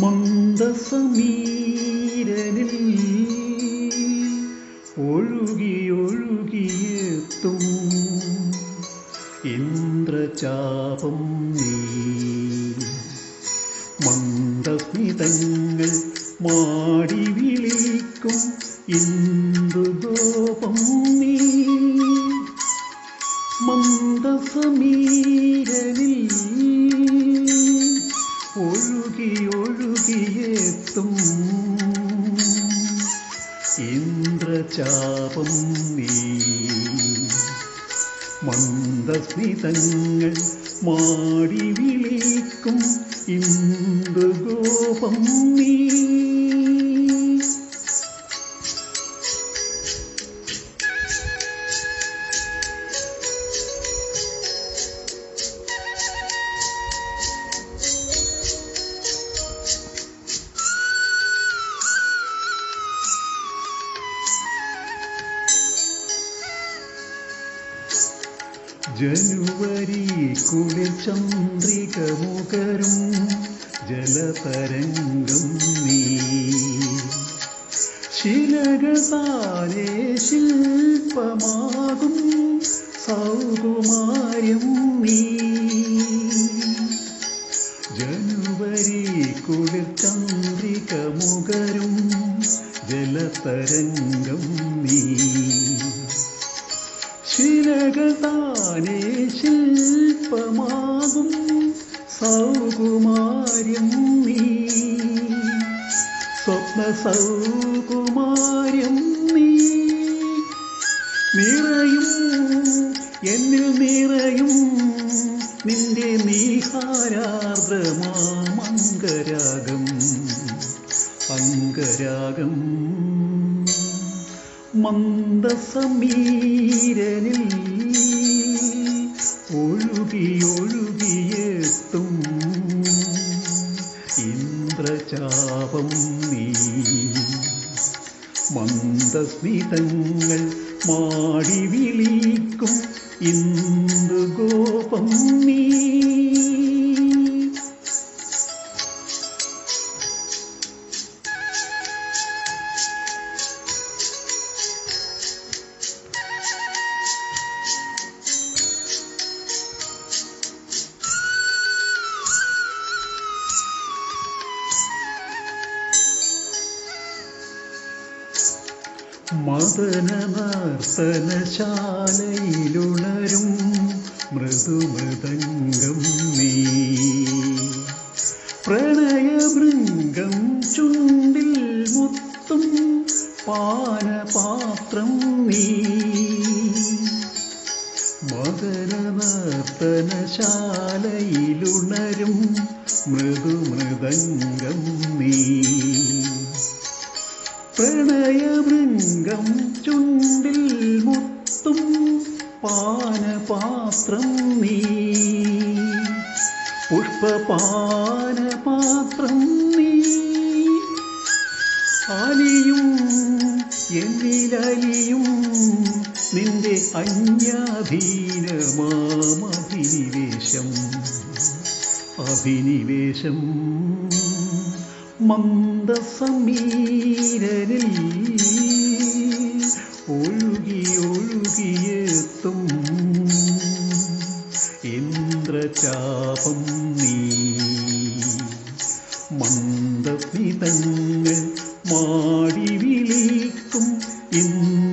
മന്ദസമീരനിൽ ഒഴുകി ഒഴുകിയെത്തും ഇന്ദ്രചാപം നീ മന്ദസ്മിതങ്ങൾ മാടി വിളിക്കും. ഇന്ദുഗോപം നീ മന്ദസമീരനിൽ ഒഴുകി ഒഴുകിയെത്തും ഇന്ദ്രചാപം നീ. മന്ദസ്മിതങ്ങൾ മാടി വിളിക്കും ഇന്ദുഗോപം നീ. ജനുവരി കുളിർ ചന്ദ്രിക മുകരും ജലതരംഗം നീ. ശിലകളാലേ ശില്പമാകും സൗകുമാര്യം നീ. ജനുവരി കുളിർ ചന്ദ്രിക മുകരും ജലതരംഗം നീ. ശിലകൾ താനേ ശില്പമാകും സൗകുമാര്യം നീ. സ്വപ്ന സൗകുമാര്യം നീ. നിറയും എന്നിൽ നിറയും നിന്റെ നീഹാരാർദ്രമാമംഗരാഗം അംഗരാഗം മന്ദസമീരനിൽ ഒഴുകി ഒഴുകിയെത്തും ഇന്ദ്രചാപം നീ. മന്ദസ്മിതങ്ങൾ മാടി വിളിക്കും. ഇന്ദുഗോപം നീ. മദന നർത്തനശാലയിലുണരും മൃദുമൃദംഗം നീ. പ്രണയഭൃംഗം ചുണ്ടിൽ മുത്തും പാനപാത്രം നീ. മദന നർത്തനശാലയിലുണരും മൃദുമൃദംഗം നീ. പ്രണയഭൃംഗം ചുണ്ടിൽ മുത്തും പാനപാത്രം നീ. പുഷ്പപാനപാത്രം നീ. അലിയും എന്നിലലിയും നിന്റെ അന്യാധീനമാമഭിനിവേശം അഭിനിവേശം മന്ദസമീരനിൽ ഇന്ദ്രചാപം നീ മന്ദപിതങ്ങൾ മാടി വിളിക്കും ഇന്ദുഗോപം നീ